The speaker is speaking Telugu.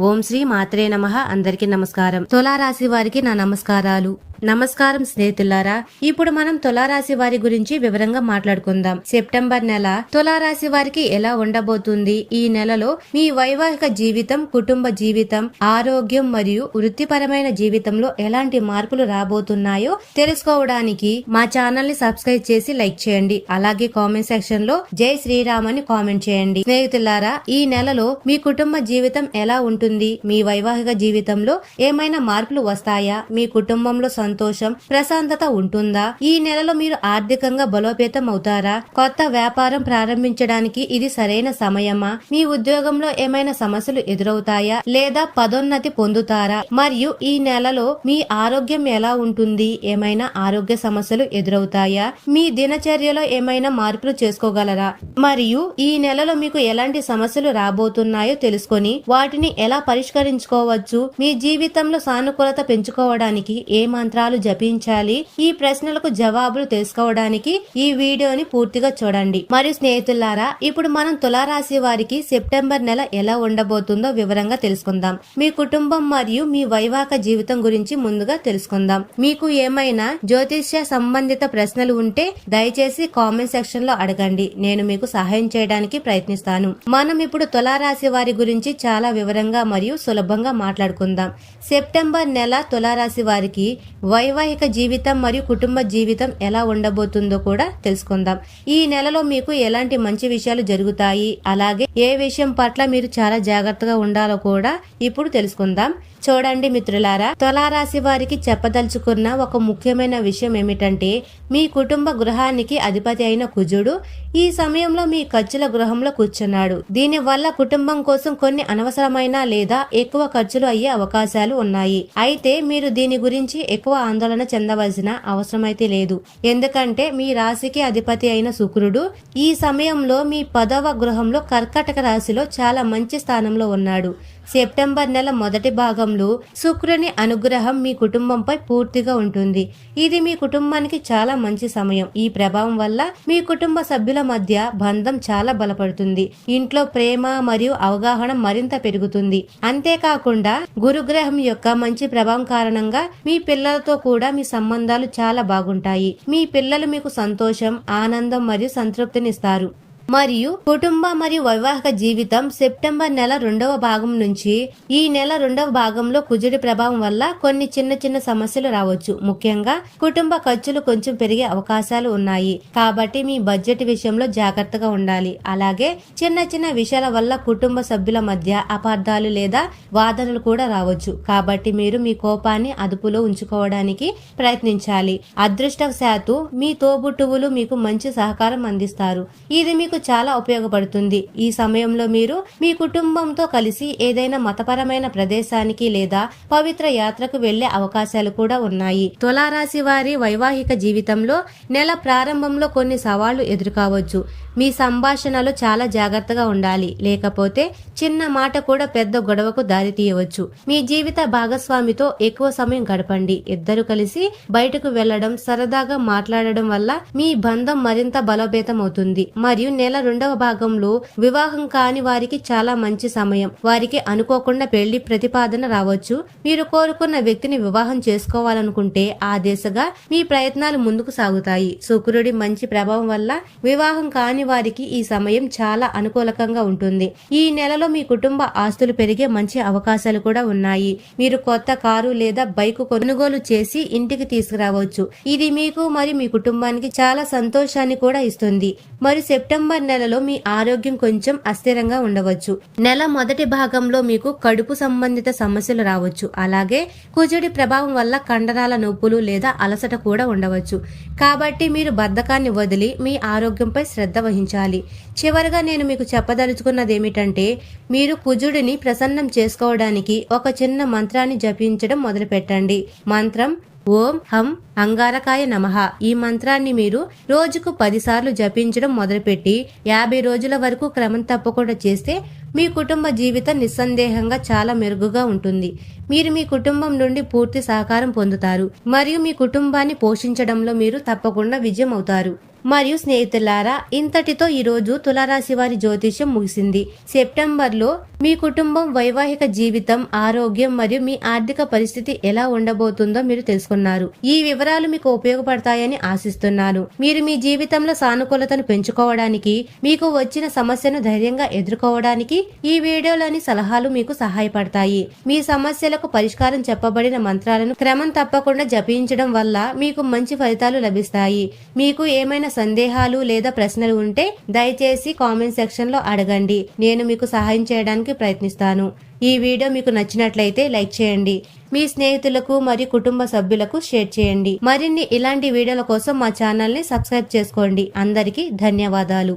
ఓం శ్రీ మాత్రే నమ. అందరికీ నమస్కారం. తులారాశి వారికి నా నమస్కారాలు. నమస్కారం స్నేహితులారా. ఇప్పుడు మనం తులారాశి వారి గురించి వివరంగా మాట్లాడుకుందాం. సెప్టెంబర్ నెల తులారాశి వారికి ఎలా ఉండబోతుంది? ఈ నెలలో మీ వైవాహిక జీవితం కుటుంబ జీవితం ఆరోగ్యం మరియు వృత్తిపరమైన జీవితంలో ఎలాంటి మార్పులు రాబోతున్నాయో తెలుసుకోవడానికి మా ఛానల్ని సబ్స్క్రైబ్ చేసి లైక్ చేయండి. అలాగే కామెంట్ సెక్షన్లో జై శ్రీరామ్ అని కామెంట్ చేయండి. స్నేహితులారా ఈ నెలలో మీ కుటుంబ జీవితం ఎలా ఉంటుంది? మీ వైవాహిక జీవితంలో ఏమైనా మార్పులు వస్తాయా? మీ కుటుంబంలో సంతోషం ప్రశాంతత ఉంటుందా? ఈ నెలలో మీరు ఆర్థికంగా బలోపేతం అవుతారా కొత్త వ్యాపారం ప్రారంభించడానికి ఇది సరైన సమయమా? మీ ఉద్యోగంలో ఏమైనా సమస్యలు ఎదురవుతాయా? లేదా పదోన్నతి పొందుతారా? మరియు ఈ నెలలో మీ ఆరోగ్యం ఎలా ఉంటుంది? ఏమైనా ఆరోగ్య సమస్యలు ఎదురవుతాయా? మీ దినచర్యలో ఏమైనా మార్పులు చేసుకోగలరా? మరియు ఈ నెలలో మీకు ఎలాంటి సమస్యలు రాబోతున్నాయో తెలుసుకొని వాటిని ఎలా పరిష్కరించుకోవచ్చు? మీ జీవితంలో సానుకూలత పెంచుకోవడానికి ఏ మంత్రాలు జపించాలి. ఈ ప్రశ్నలకు జవాబులు తెలుసుకోవడానికి ఈ వీడియోని పూర్తిగా చూడండి. మరియు స్నేహితులారా ఇప్పుడు మనం తులారాశి వారికి సెప్టెంబర్ నెల ఎలా ఉండబోతుందో వివరంగా తెలుసుకుందాం. మీ కుటుంబం మరియు మీ వైవాహిక జీవితం గురించి ముందుగా తెలుసుకుందాం. మీకు ఏమైనా జ్యోతిష్య సంబంధిత ప్రశ్నలు ఉంటే దయచేసి కామెంట్ సెక్షన్లో అడగండి. నేను మీకు సహాయం చేయడానికి ప్రయత్నిస్తాను. మనం ఇప్పుడు తులారాశి వారి గురించి చాలా వివరంగా మరియు సులభంగా మాట్లాడుకుందాం. సెప్టెంబర్ నెల తులారాశి వారికి వైవాహిక జీవితం మరియు కుటుంబ జీవితం ఎలా ఉండబోతుందో కూడా తెలుసుకుందాం. ఈ నెలలో మీకు ఎలాంటి మంచి విషయాలు జరుగుతాయి? అలాగే ఏ విషయం పట్ల మీరు చాలా జాగ్రత్తగా ఉండాలో కూడా ఇప్పుడు తెలుసుకుందాం. చూడండి మిత్రులారా తులారాశి వారికి చెప్పదలుచుకున్న ఒక ముఖ్యమైన విషయం ఏమిటంటే మీ కుటుంబ గృహానికి అధిపతి అయిన కుజుడు ఈ సమయంలో మీ ఖర్చుల గృహంలో కూర్చున్నాడు. దీని వల్ల కుటుంబం కోసం కొన్ని అనవసరమైన లేదా ఎక్కువ ఖర్చులు అయ్యే అవకాశాలు ఉన్నాయి. అయితే మీరు దీని గురించి ఎక్కువ ఆందోళన చెందవలసిన అవసరమైతే లేదు. ఎందుకంటే మీ రాశికి అధిపతి అయిన శుక్రుడు ఈ సమయంలో మీ పదవ గృహంలో కర్కటక రాశిలో చాలా మంచి స్థానంలో ఉన్నాడు. సెప్టెంబర్ నెల మొదటి భాగంలో శుక్రుని అనుగ్రహం మీ కుటుంబంపై పూర్తిగా ఉంటుంది. ఇది మీ కుటుంబానికి చాలా మంచి సమయం. ఈ ప్రభావం వల్ల మీ కుటుంబ సభ్యుల మధ్య బంధం చాలా బలపడుతుంది. ఇంట్లో ప్రేమ మరియు అవగాహన మరింత పెరుగుతుంది. అంతేకాకుండా గురుగ్రహం యొక్క మంచి ప్రభావం కారణంగా మీ పిల్లలతో కూడా మీ సంబంధాలు చాలా బాగుంటాయి. మీ పిల్లలు మీకు సంతోషం ఆనందం మరియు సంతృప్తినిస్తారు. మరియు కుటుంబ మరియు వైవాహిక జీవితం సెప్టెంబర్ నెల రెండవ భాగం నుంచి ఈ నెల రెండవ భాగంలో కుజుడి ప్రభావం వల్ల కొన్ని చిన్న చిన్న సమస్యలు రావచ్చు. ముఖ్యంగా కుటుంబ ఖర్చులు కొంచెం పెరిగే అవకాశాలు ఉన్నాయి. కాబట్టి మీ బడ్జెట్ విషయంలో జాగ్రత్తగా ఉండాలి. అలాగే చిన్న చిన్న విషయాల వల్ల కుటుంబ సభ్యుల మధ్య అపార్థాలు లేదా వాదనలు కూడా రావచ్చు. కాబట్టి మీరు మీ కోపాన్ని అదుపులో ఉంచుకోవడానికి ప్రయత్నించాలి. అదృష్టవశాత్తు మీ తోబుట్టువులు మీకు మంచి సహకారం అందిస్తారు. ఇది మీకు చాలా ఉపయోగపడుతుంది. ఈ సమయంలో మీరు మీ కుటుంబంతో కలిసి ఏదైనా మతపరమైన ప్రదేశానికి లేదా పవిత్ర యాత్రకు వెళ్ళే అవకాశాలు కూడా ఉన్నాయి. తులారాశి వారి వైవాహిక జీవితంలో నెల ప్రారంభంలో కొన్ని సవాళ్ళు ఎదుర్కోవచ్చు. మీ సంభాషణలో చాలా జాగ్రత్తగా ఉండాలి. లేకపోతే చిన్న మాట కూడా పెద్ద గొడవకు దారితీయవచ్చు మీ జీవిత భాగస్వామితో ఎక్కువ సమయం గడపండి. ఇద్దరు కలిసి బయటకు వెళ్ళడం సరదాగా మాట్లాడడం వల్ల మీ బంధం మరింత బలోపేతం అవుతుంది మరియు నెల రెండవ భాగంలో వివాహం కాని వారికి చాలా మంచి సమయం. వారికి అనుకోకుండా పెళ్ళి ప్రతిపాదన రావచ్చు. మీరు కోరుకున్న వ్యక్తిని వివాహం చేసుకోవాలనుకుంటే ఆ దిశగా మీ ప్రయత్నాలు ముందుకు సాగుతాయి. శుక్రుడి మంచి ప్రభావం వల్ల వివాహం కాని వారికి ఈ సమయం చాలా అనుకూలకంగా ఉంటుంది. ఈ నెలలో మీ కుటుంబ ఆస్తులు పెరిగే మంచి అవకాశాలు కూడా ఉన్నాయి. మీరు కొత్త కారు లేదా బైక్ కొనుగోలు చేసి ఇంటికి తీసుకురావచ్చు. ఇది మీకు మరియు మీ కుటుంబానికి చాలా సంతోషాన్ని కూడా ఇస్తుంది. మరి సెప్టెంబర్ నెలలో మీ ఆరోగ్యం కొంచెం అస్థిరంగా ఉండవచ్చు. నెల మొదటి భాగంలో మీకు కడుపు సంబంధిత సమస్యలు రావచ్చు. అలాగే కుజుడి ప్రభావం వల్ల కండరాల నొప్పులు లేదా అలసట కూడా ఉండవచ్చు. కాబట్టి మీరు బద్ధకాన్ని వదిలి మీ ఆరోగ్యంపై శ్రద్ధ వహించాలి. చివరగా నేను మీకు చెప్పదలుచుకున్నది ఏమిటంటే మీరు కుజుడిని ప్రసన్నం చేసుకోవడానికి ఒక చిన్న మంత్రాన్ని జపించడం మొదలుపెట్టండి. మంత్రం ఓం హం అంగారకాయ నమః. ఈ మంత్రాన్ని మీరు రోజుకు పదిసార్లు జపించడం మొదలుపెట్టి యాభై రోజుల వరకు క్రమం తప్పకుండా చేస్తే మీ కుటుంబ జీవితం నిస్సందేహంగా చాలా మెరుగుగా ఉంటుంది. మీరు మీ కుటుంబం నుండి పూర్తి సహకారం పొందుతారు. మరియు మీ కుటుంబాన్ని పోషించడంలో మీరు తప్పకుండా విజయం అవుతారు మరియు స్నేహితులారా ఇంతటితో ఈరోజు తులారాశి వారి జ్యోతిష్యం ముగిసింది. సెప్టెంబర్లో మీ కుటుంబం వైవాహిక జీవితం ఆరోగ్యం మరియు మీ ఆర్థిక పరిస్థితి ఎలా ఉండబోతుందో మీరు తెలుసుకున్నారు. ఈ వివరాలు మీకు ఉపయోగపడతాయని ఆశిస్తున్నాను. మీరు మీ జీవితంలో సానుకూలతను పెంచుకోవడానికి మీకు వచ్చిన సమస్యను ధైర్యంగా ఎదుర్కోవడానికి ఈ వీడియోలోని సలహాలు మీకు సహాయపడతాయి. మీ సమస్యలకు పరిష్కారం చెప్పబడిన మంత్రాలను క్రమం తప్పకుండా జపించడం వల్ల మీకు మంచి ఫలితాలు లభిస్తాయి. మీకు ఏమైనా సందేహాలు లేదా ప్రశ్నలు ఉంటే దయచేసి కామెంట్ సెక్షన్లో అడగండి. నేను మీకు సహాయం చేయడానికి ప్రయత్నిస్తాను. ఈ వీడియో మీకు నచ్చినట్లయితే లైక్ చేయండి. మీ స్నేహితులకు మరియు కుటుంబ సభ్యులకు షేర్ చేయండి. మరిన్ని ఇలాంటి వీడియోల కోసం మా ఛానల్ని సబ్స్క్రైబ్ చేసుకోండి. అందరికీ ధన్యవాదాలు.